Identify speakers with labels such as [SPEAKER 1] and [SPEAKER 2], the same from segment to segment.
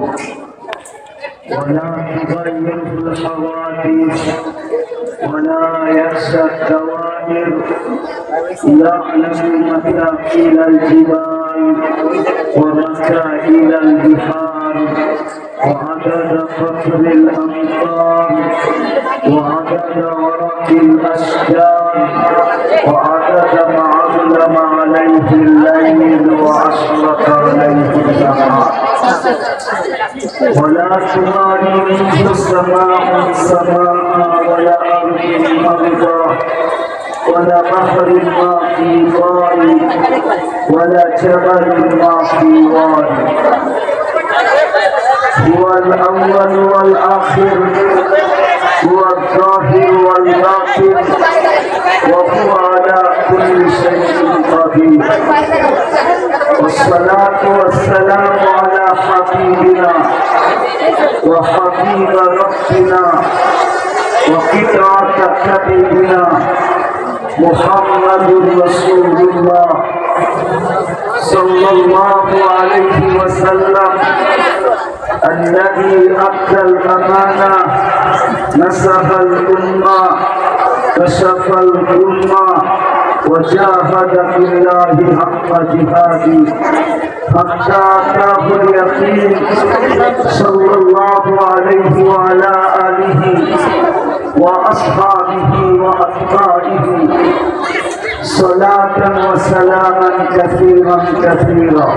[SPEAKER 1] ولا تغير الحوادث ولا يخشى الدوائر. يعلم مكاكيل الجبال ومكائل البحار وعدد قطر الأمطار وعدد ورق الأشجار. وعدد ما علم عليه الليل وأشرق عليه النهار ولا تماري منه السماء سماء ولا أرض أرضا ولا بحر ما في ضال ولا جبل ما في واد هو الأول والآخر هو الظاهر والباطن وهو على كل شيء قدير. والصلاة والسلام على حبيبنا وحبيب ربنا وقطعة حبيبنا محمد رسول الله صلى الله عليه وسلم. الذي أدى الأمانة نسخ الأمة كشف الأمة وجاهد في الله حق جهاده. حتى أتاه اليقين صلى الله عليه وعلى آله وأصحابه وأتباعه. صلاة وسلاما كثيرا كثيرا.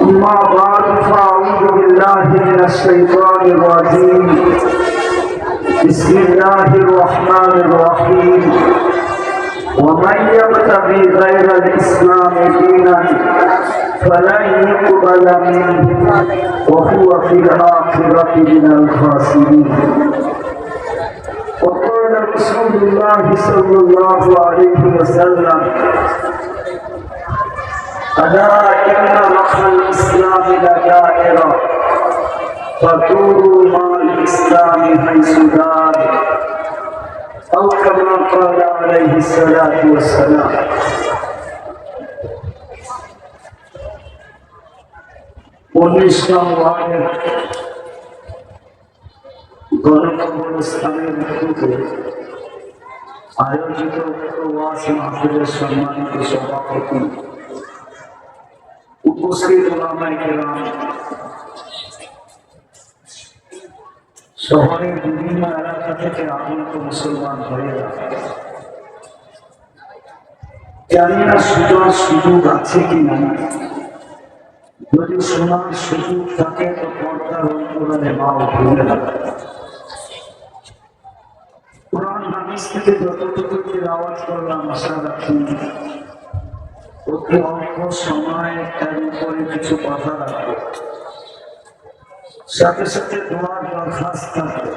[SPEAKER 1] أما بعد فأعوذ بالله من الشيطان الرجيم. بسم الله الرحمن الرحيم. ومن يبتغي غير الإسلام دينا فلن يقبل منه وهو في الآخرة من الخاسرين. وقال رسول الله صلى الله عليه وسلم ألا إن مخ الإسلام لدائرة فدوروا مع الإسلام حيث دار أو كما قال عليه الصلاة والسلام উনিশ নং ওয়ার্ডের গণকবরস্থানের মধ্যে আয়োজিত ওয়াস মাহফিলের সম্মানিত সভাপতি উপস্থিত ওলামাই কেরাম শহরের বিভিন্ন এলাকা থেকে আগত মুসলমান ভাইয়েরা জানি না সুযোগ আছে কি না যদি শোনার সুযোগ থাকে তো পর্দার অন্তরালে মা ভুলে থেকে যতটুকু আওয়াজ করলাম, আশা রাখি অতি অল্প সময় তার উপরে কিছু কথা রাখব। সাথে সাথে দোয়ার দরখাস্ত থাকবে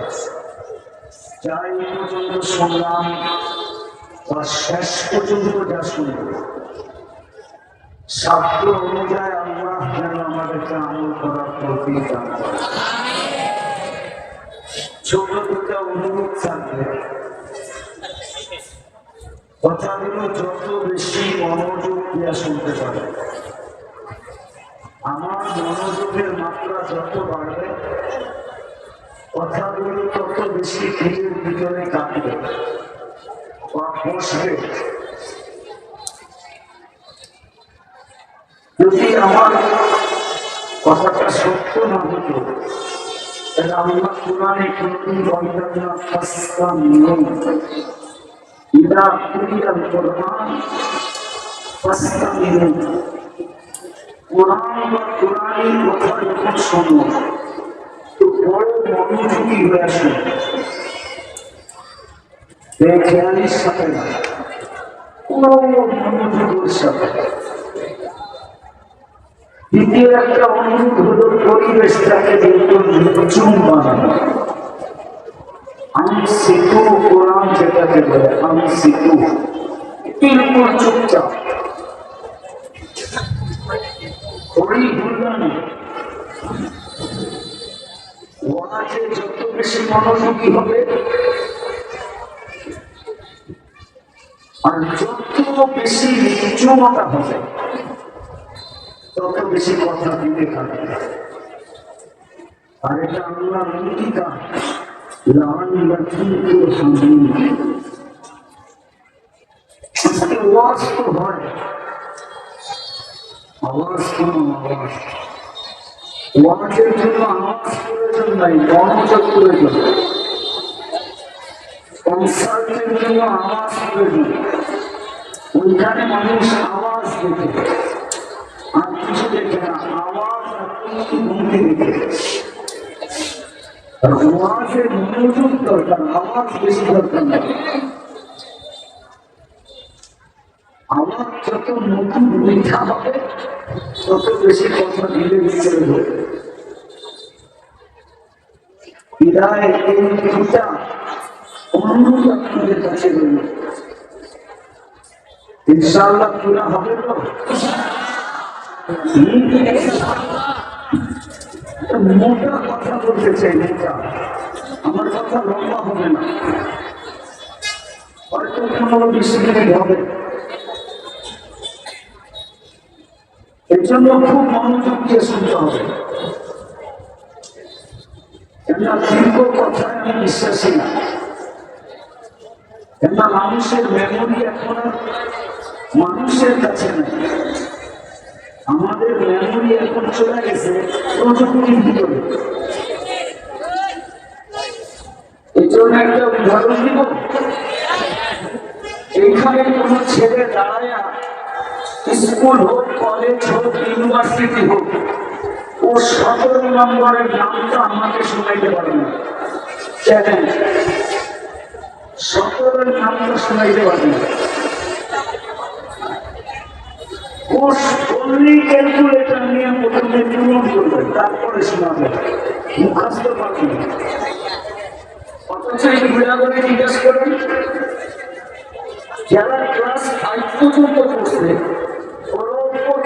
[SPEAKER 1] যা এই পর্যন্ত শুনলাম বা শেষ পর্যন্ত যা শুনব শাস্ত্র অনুযায়ী আল্লাহ যেন আমাদেরকে আমল করার প্রতি ছোট দুটা অনুরোধ থাকবে। কথাগুলো যত বেশি মনোযোগ দিয়ে শুনতে পারে আমার মনোযোগের মাত্রা যত বাড়বে কথাগুলো তত বেশি ভিড়ের ভিতরে কাটবে বা বসবে। যদি আমার কথাটা সত্য না হতো, তাহলে আল্লাহ কোরআনে বলবেন না ফাস্তা নিয়ম কোরআন কোরআন কথা যখন বড় মনোযোগী হয়ে আসে খেয়ালির সাথে না মনোযোগের সাথে দ্বিতীয় একটা অনুরোধ হলো পরিবেশটাকে নির্চুম বানানো আমি সেতু কোরআন যেটাকে বলে আমি সেতু চুপচাপ হরি ভুললাম ওয়াজে যত বেশি মনোযোগী হবে। আর যত বেশি নির্জনতা হবে, তত বেশি কথা দিতে থাকবে আর এটা আল্লাহ অঙ্গীকা লান লক্ষ্মীকে সামনে আজকে তো হয়। আওয়াজ কোন আওয়াজ। ওয়াজের জন্য আওয়াজ প্রয়োজন নাই, মনোযোগ প্রয়োজন। কনসার্টের জন্য আওয়াজ প্রয়োজন। ওইখানে মানুষ আওয়াজ দেখে। আর কিছু দেখে না, আওয়াজ ভঙ্গি দেখে? আর মনোযোগ দরকার, আওয়াজ বেশি দরকার নেই আমার যত নতুন মিঠা হবে তত বেশি কথা ধীরে ধীরে হবে বিদায় মোটা কথা বলতে চাই মোটা। আমার কথা লম্বা হবে না। হয়তো পনেরো বিশ হবে। এর জন্য খুব মনোযোগ দিয়ে শুনতে হবে। কেননা দীর্ঘ কথায় আমি বিশ্বাসী না। কেননা মানুষের মেমোরি এখন মানুষের কাছে নেই। আমাদের মেমোরি এখন চলে গেছে প্রযুক্তির ভিতরে। এই জন্য একটা উদাহরণ দিব। এইখানে কোনো ছেলে দাঁড়ায় স্কুল হোক, কলেজ হোক, ইউনিভার্সিটি হোক, ও সতেরো নম্বরের নামটা আমাকে শোনাইতে পারে না। চ্যালেঞ্জ সতেরোর নামটা শোনাইতে পারে না। ক্যালকুলেটার নিয়ে প্রথমে তারপরে জিজ্ঞেস করেন, যারা ক্লাস ফাইভ পর্যন্ত ওরা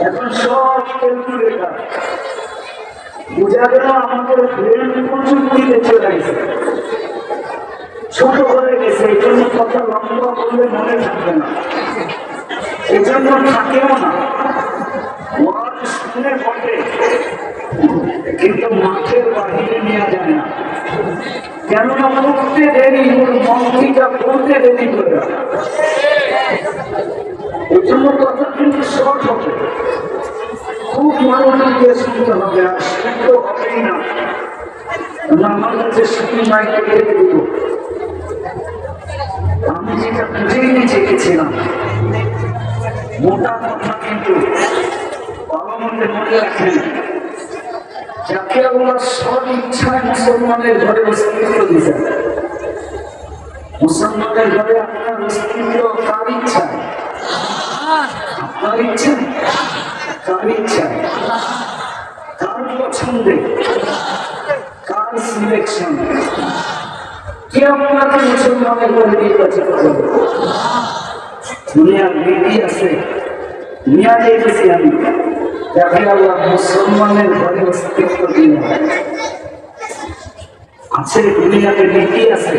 [SPEAKER 1] এখন সব ক্যালকুলেটার বোঝা গেল আমাদের ব্রেন চলে ছোট গেছে, এই জন্য কথা করলে মনে না। এই জন্য না। শুনে মাঠের যায় না। কেননা পড়তে দেরি মন্ত্রীটা পড়তে দেরি করে। এই জন্য কথা কিন্তু শর্ট হবে খুব দিয়ে শুনতে হবে, আর শুনতে হবেই না। আমার কাছে করে দিব আমি যেটা বুঝেই নিচে গেছিলাম, মোটা কিন্তু বাবা মনে রাখেন, যাকে সব ইচ্ছায় মুসলমানের ঘরে অস্তিত্ব মুসলমানের ঘরে আপনার অস্তিত্ব কার ইচ্ছায় আপনার ইচ্ছা কার ইচ্ছায় কার পছন্দে? কার সিলেকশন কে আপনাকে মুসলমানের ঘরে নির্বাচিত করবে? দুনিয়ার বিধি আছে নিয়ে দেখেছি আমি। দেখে আল্লাহ মুসলমানের ঘরে অস্তিত্ব দিন আছে দুনিয়াতে নীতি আছে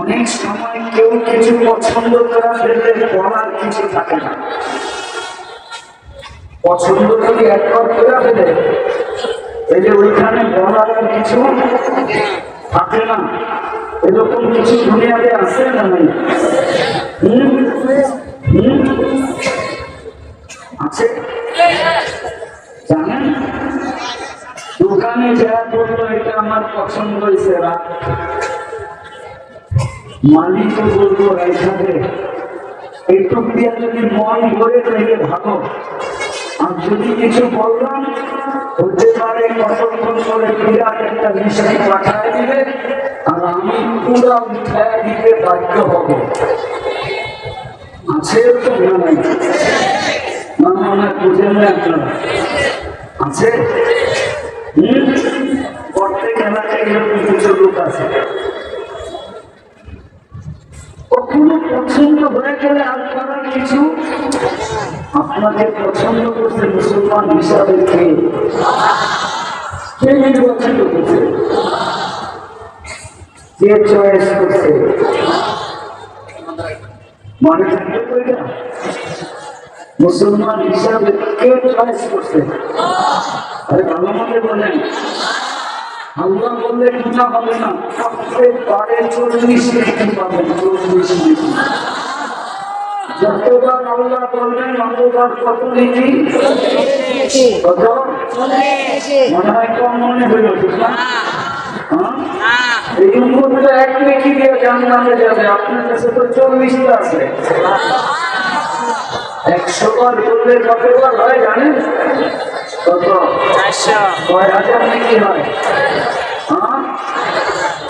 [SPEAKER 1] অনেক সময় কেউ কিছু পছন্দ করা ফেললে পড়ার কিছু থাকে না। পছন্দ যদি একবার করে ফেলে, এই যে ওইখানে বলার আর কিছু থাকে না। এরকম কিছু দুনিয়াতে আছে না নাই? আছে। জানেন? দোকানে যা বলল, এটা আমার পছন্দ হয়েছে রাখ মালিকও বলব এইখানে একটু দিয়া যদি মন ভরে তাইলে ভালো। আর যদি কিছু বললাম, হতে পারে কতক্ষণ করে বিরাট একটা বিষয় পাঠায় দিবে, আর আমি পুরো উঠায় দিতে বাধ্য হব। আছে তো না নাই? মনে বুঝেন না আপনারা। আছে? প্রত্যেক এলাকায় এরকম কিছু লোক আছে। কখনো পছন্দ হয়ে গেলে আপনারা কিছু? আপনাকে পছন্দ করছে মুসলমান হিসাবে কে? কে নির্বাচিত করছে? কে চয়েস করছে? মানে মুসলমান হিসাবে কে চয়েস করছে? আরে ভালো মনে বলেন। আল্লাহ বললে গুণা হবে না। চল্লিশ চল্লিশ যতবার আল্লাহ অতবার কত কত? মনে হয় কম মনে হইল হ্যাঁ? লিখি যাবে তো চল্লিশটা আছে। একশো বার বললে কতবার হয় জানেন? কত কয় হাজার নাকি হয়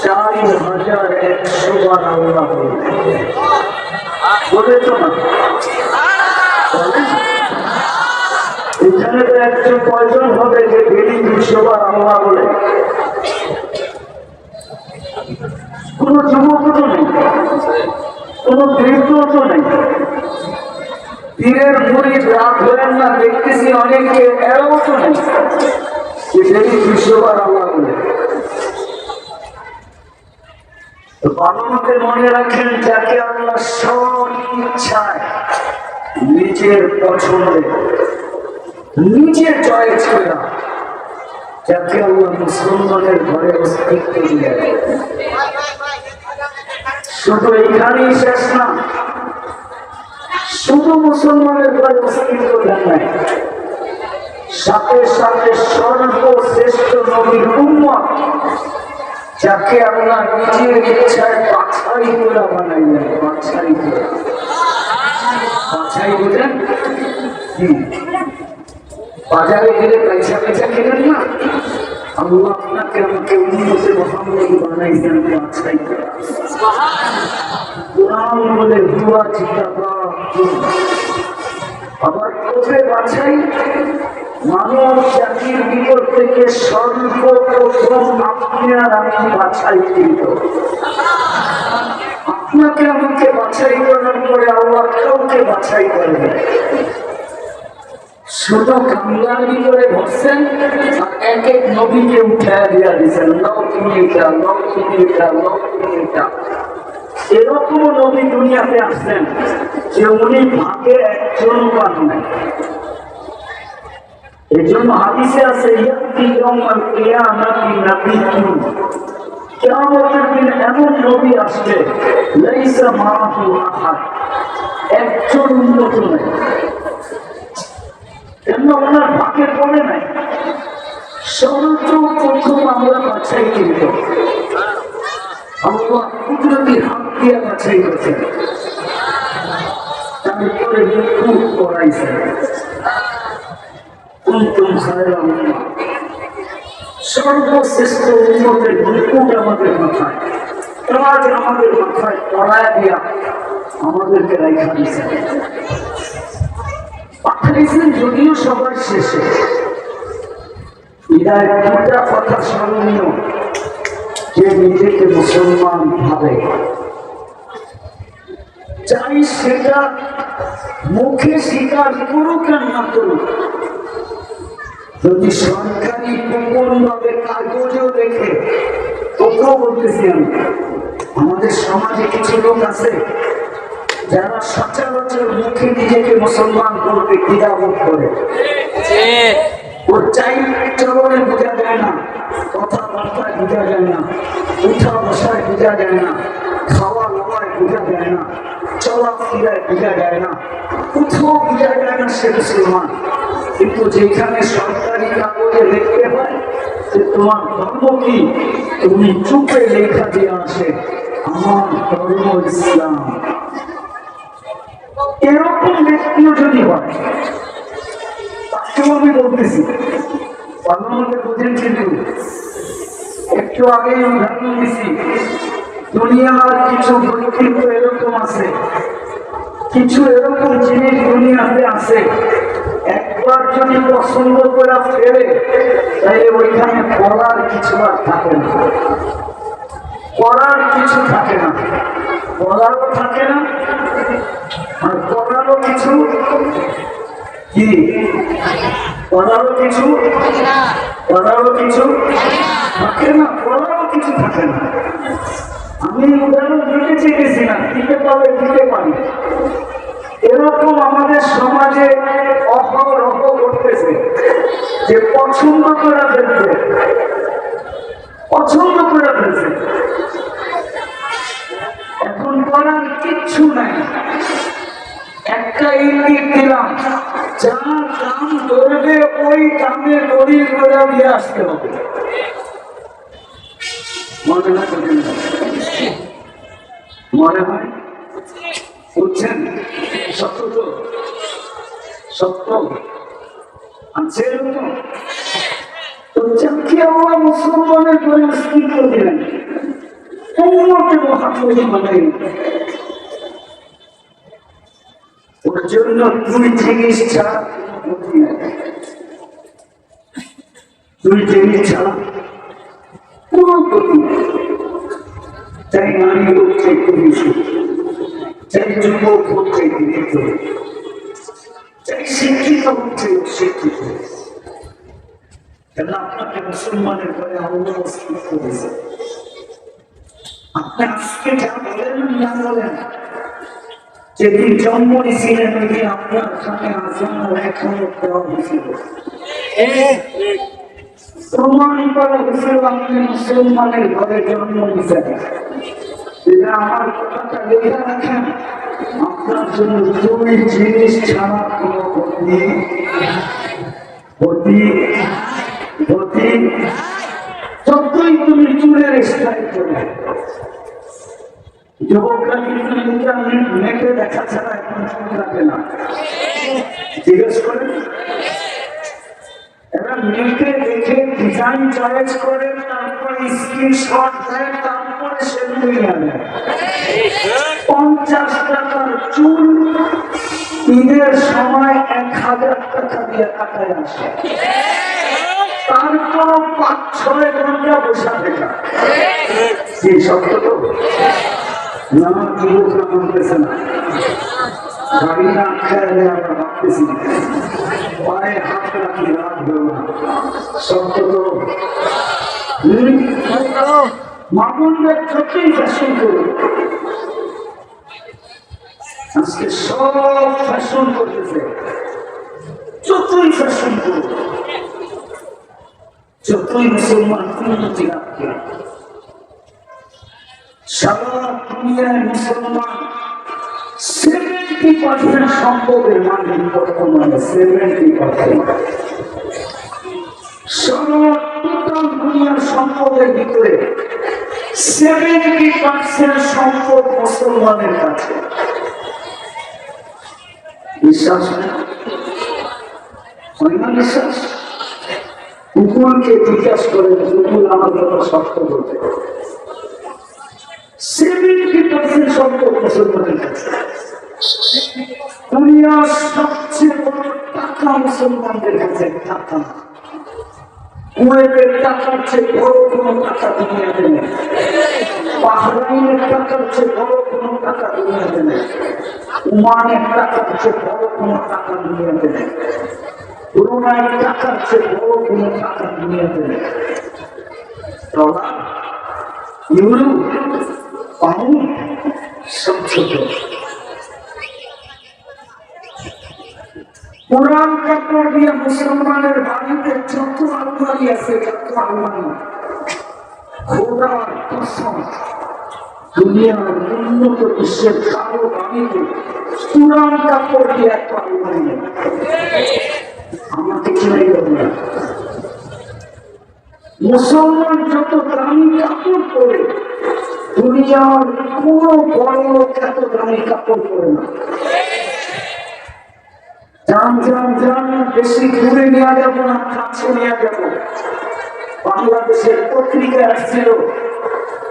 [SPEAKER 1] চার হাজার একশো বার আল্লাহ বলে তো না এখানে তো একজন কয়জন হবে যে ডেলি দুশো বার বলে কোন যুবকও তো নেই, কোন বৃদ্ধও তো নেই। পীরের মুড়ি রাত হলেন না, দেখতেছি অনেকে এরাও তো নেই যে ডেলি দুশো বার আল্লাহ তো মনে রাখেন, যাকে আল্লাহ সব ইচ্ছায় নিজের পছন্দে নিজের চয়েস করে যাকে আল্লাহ মুসলমানের ঘরে অস্তিত্ব দিয়ে শুধু এখানেই শেষ না শুধু মুসলমানের ঘরে অস্তিত্ব দেন নাই। সাথে সাথে সর্বশ্রেষ্ঠ নবীর উম্মত, যাকে আমরা নিজের ইচ্ছায় বাছাই করে বানাইলেন। বাছাই বাছাই বুঝেন বাজারে গেলে পয়সা পয়সা কেনেন না? আল্লাহ আপনাকে আমাকে উন্নতি মোহাম্মদ বানাইছেন বাছাই করে কোরআন বলে জিন্দাবাদ। আবার কোথায় বাছাই? মানব জাতির ভিতর থেকে সর্বপ্রথম আপনি আর আমি বাছাই কৃত। আপনাকে আমাকে বাছাই করার পরে আল্লাহ কাউকে বাছাই করবে শুধু কামলামি করে ধরছেন আর এক এক নবীকে উঠায় দিয়া দিচ্ছেন লও তুমি এটা লও তুমি এটা এরকম নবী দুনিয়াতে আসছেন যে উনি ভাগে একজন পান নাই এই জন্য হাদিসে আছে, ইয়াতি ইয়াউমাল কিয়ামাতি নাবিয়্যুন কিয়ামতের দিন এমন নবী আসবে, লাইসা মাআহু আহাদ। একজন উন্নত নাই। কেন ওনার ভাগে পড়ে নাই? সর্বপ্রথম আমরা বাছাই করিত আল্লাহ কুদরতি হাত দিয়ে বাছাই করেছেন তারপরে মুখ করাইছেন আমাদের মাথায়। তাজ আমাদের মাথায় পড়ায় দিয়া আমাদেরকে রাইখা দিয়েছেন পাঠাইছেন যদিও সবার শেষে। ইরায় দুটা কথা স্মরণীয় যে নিজেকে মুসলমান ভাবে। চাই সেটা মুখে স্বীকার করুক আর না করুক। যদি সরকারি গোপন ভাবে কাগজেও দেখে তোকেও বলতেছি আমি, আমাদের সমাজে কিছু লোক আছে যারা সচরাচর মুখে নিজেকে মুসলমান করতে দ্বিধাবোধ করে, ওর চাই চলনে বোঝা যায় না, কথাবার্তায় বোঝা যায় না, উঠা বসায় বোঝা যায় না, খাওয়া দাওয়ায় বোঝা যায় না চলাফেরায় বোঝা যায় না, কোথাও বোঝা যায় না সে মুসলমান। কিন্তু যেখানে সরকারি কাগজে লিখতে হয় যে তোমার ধর্ম কি, তুমি চুপে লেখা দিয়ে আসে, আমার ধর্ম ইসলাম। এরকম ব্যক্তিও যদি হয় তাকেও আমি বলতেছি আমাকে বোঝেন কিন্তু। একটু আগে উদাহরণ দিছি, দুনিয়ার কিছু ব্যক্তিত্ব এরকম আছে, কিছু এরকম জিনিস দুনিয়াতে আছে, একবার যদি পছন্দ করে ফেলে, তাইলে ওইখানে পড়ার কিছু আর থাকে না। পড়ার কিছু থাকে না, পড়ারও থাকে না, আর কিছু? কি? পড়ারও কিছু? পড়ারও কিছু? থাকে না পড়ারও কিছু থাকে না। আমি উদাহরণ দিতে চেয়েছি না, দিতে পারলে দিতে পারি। এরকম আমাদের সমাজে অহরহ করতেছে যে পছন্দ করে ফেলছে। পছন্দ করে ফেলছে। এখন করার কিচ্ছু নাই। একটা ইঙ্গিত দিলাম। যা দাম ধরবে, ওই দামে দড়ি করে দিয়ে আসতে হবে। মনে হয়? মনে হয়? বুঝছেন? মুসলমানের করে ওর জন্য দুই জিনিস ছাড়া দুই জিনিস ছাড়া নেই। নারী পুরুষ হোক, চাই যুবক বৃদ্ধ হোক, চাই শিক্ষিত অশিক্ষিত হোক। কেন আপনাকে মুসলমানের ঘরে আল্লাহ করেছে আপনি আজকে যা বলেন না বলেন যেদিন জন্ম নিয়েছিলেন ওই আপনার কানে আজান লেখা দেওয়া হয়েছিল। প্রমাণ করা হয়েছিল আপনি মুসলমানের ঘরে জন্ম নিয়েছেন আপনার জন্য দুই যুবকরা চুল ঈদের সময় এক হাজার টাকা দিয়ে কাটায় আসে তারপর পাঁচ ছয় ঘণ্টা বসা থেকে। সত্য তো না যুবকরা বলতেছে না গাড়ি না খেয়ালে আমরা ভাবতেছি পায়ে হাত রাখি রাত হলো না। সত্য তো? মামুনদের যতই ফ্যাশন করুন। আজকে মুসলমান সারা দুনিয়ার পার্সেন্ট সম্পদের মালিক পার্সেন্ট সারা টোটাল কাছে। বিশ্বাস না? হয় না বিশ্বাস? কুকুরকে জিজ্ঞাসা করে, কুকুর আমার কথা সত্য বলতে সেভেন্টি পার্সেন্ট সম্পদ মুসলমানের কাছে দুনিয়ার সবচেয়ে বড় টাকা মুসলমানদের কাছে টাকা। কুয়েতের টাকার চেয়ে বড় কোনো টাকা দুনিয়াতে নেই। বাহরাইনের টাকার চেয়ে বড় কোনো টাকা দুনিয়াতে নেই। ওমানের টাকার চেয়ে বড় কোনো টাকা দুনিয়াতে নেই। ব্রুনাইয়ের টাকার চেয়ে বড় কোনো টাকা দুনিয়াতে নেই। ডলার কোরআন কাপড় দিয়ে মুসলমানের বাড়িতে যত আলমারি আছে, যত আলমারি। খোদার কসম, দুনিয়ার উন্নত বিশ্বের কারও বাড়িতে কোরআন কাপড় দিয়ে এত আলমারি আমাকে মুসলমান যত দামি কাপড় পরে দুনিয়ার কোনো বড় এত দামি কাপড় পরে না। যান যান যান, বেশি দূরে নেওয়া যাব না, কাছে নেওয়া যাব। বাংলাদেশের পত্রিকায় আসছিল,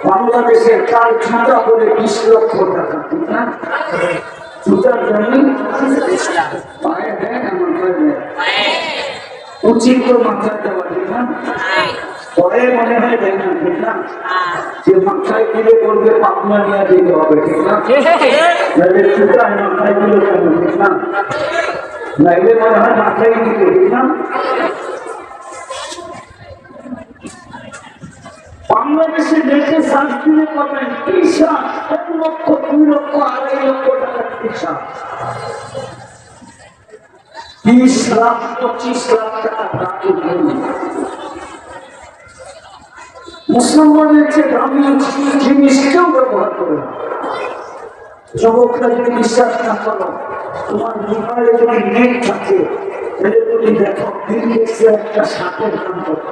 [SPEAKER 1] বাংলাদেশের কাল জুতা বলে বিশ লক্ষ টাকা, ঠিক না? আমার উচিত তো দেওয়া, ঠিক না? মনে হয় না যে মাথায় তুলে করবে পাবনা নিয়ে যেতে হবে ঠিক না মাথায় কেন ঠিক না নাইলে মনে হয় মাথায় ঠিক না বাংলাদেশে দেখে সাত দিনে পাবেন এক লক্ষ, দুই লক্ষ, আড়াই লক্ষ টাকার টিশা বিশ লাখ, পঁচিশ লাখ টাকা মুসলমানের যে দামি জিনিস কেউ ব্যবহার করে যুবকরা যদি বিশ্বাস না করো, তোমার মোবাইলে যদি নেট থাকে, তাহলে তুমি দেখো দেখছে একটা সাপের দাম কত?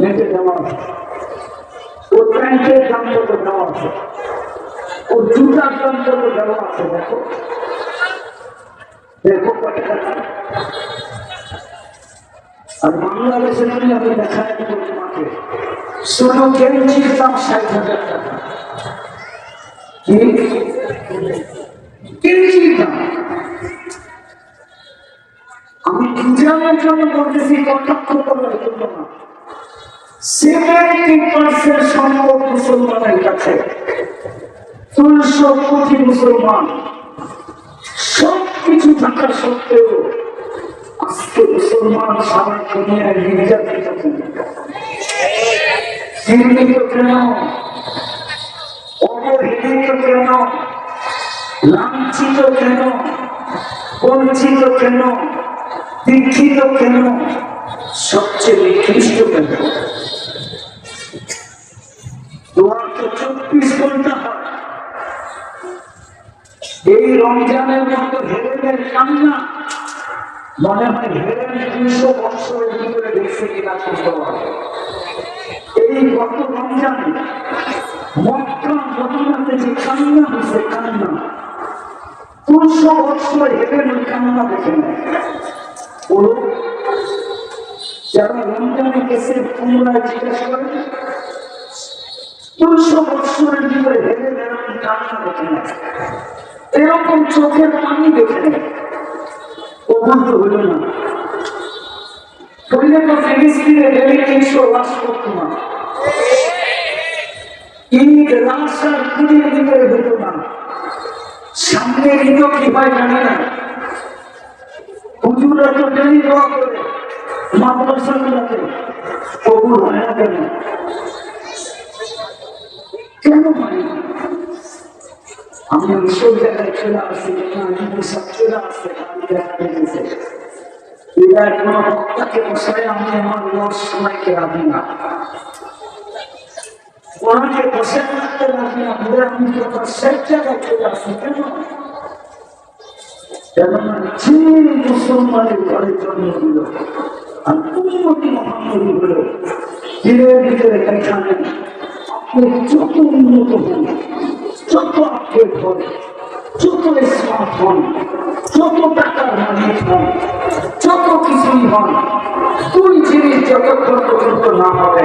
[SPEAKER 1] নেটে দেওয়া আছে। ওর প্যান্টের দাম কত দেওয়া আছে? ওর জুতার দাম কত দেওয়া আছে, দেখো। দেখো আর বাংলাদেশে যদি আমি দেখাই দেবো তোমাকে শুধু গেঞ্জির দাম ষাট হাজার টাকা আমি বুঝানোর জন্য বলতেছি, কটাক্ষ করার জন্য না। সেভেন্টি পার্সেন্ট সম্ভব মুসলমানের কাছে। তিনশো কোটি নির্যাতিত কেন অবহেলিত কেন লাঞ্ছিত কেন বঞ্চিত কেন দীক্ষিত কেন সবচেয়ে নিকৃষ্ট কেন তোমার তো চব্বিশ ঘণ্টা এই রমজানের মতো হেরেনের কান্না মনে হয় হেরেন তিনশো বছরের ভিতরে দেখছে কিনা রমজানে মক্কা ঘটনাতে যে কান্না হয়েছে, কান্না। তিনশো বছর ওই কান্না দেখে নেয়। যারা রমজানে গেছে পুনরায় জিজ্ঞেস করেন তিনশো বছরের ভিতরে হেরে এরকম কান্না দেখে নেয়। এরকম চোখের পানি দেখে নেয়। অভ্যন্ত হইল না। হইলে তো ফিলিস্তিনে ডেলি তিনশো করতো না ঈদ রাশার দিনের ভিতরে না। সামনে ঈদও কি হয় জানে না। হুজুরা তো ডেলি দোয়া করে মাদ্রাসাগুলোতে কবুল হয় না কেন? কেন হয় না? আমি ওইসব জায়গায় চলে আসি সব চলে আমি দেখা গেছে বক্তাকে বসায়, আমি আমার লোক সময়কে রাখি না। ওনাকে বসে থাকতে রাখি না বলে আমি যখন সব জায়গায় চলে আসি কেন? কেননা যে মুসলমানের ঘরে জন্ম দিল উন্নতি মহানবী হল, দিনের ভিতরে এখানে আপনি যত উন্নত হন, যত আপডেট হন, যত স্মার্ট হন, যত টাকার মালিক হন, যত কিছুই হন দুই জিনিস যতক্ষণ পর্যন্ত না হবে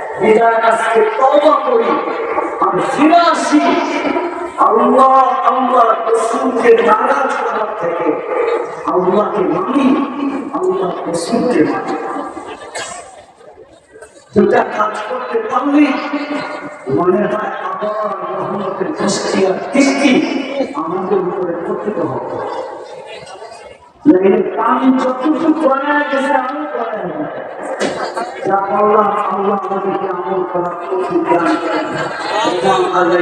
[SPEAKER 1] বিদায় আজকে তবা করি। আর ফিরে আসি আল্লাহ আল্লাহ রসুলকে নারাজ করার থেকে। আল্লাহকে মানি, আল্লাহ রসুলকে মানি। দুটা কাজ আমাদের উপরে পতিত হবে। পানি যতটুকু করে গেছে আমি যা বললাম আল্লাহ আমাদেরকে আমল করার দান করেন। এবং আল্লাহ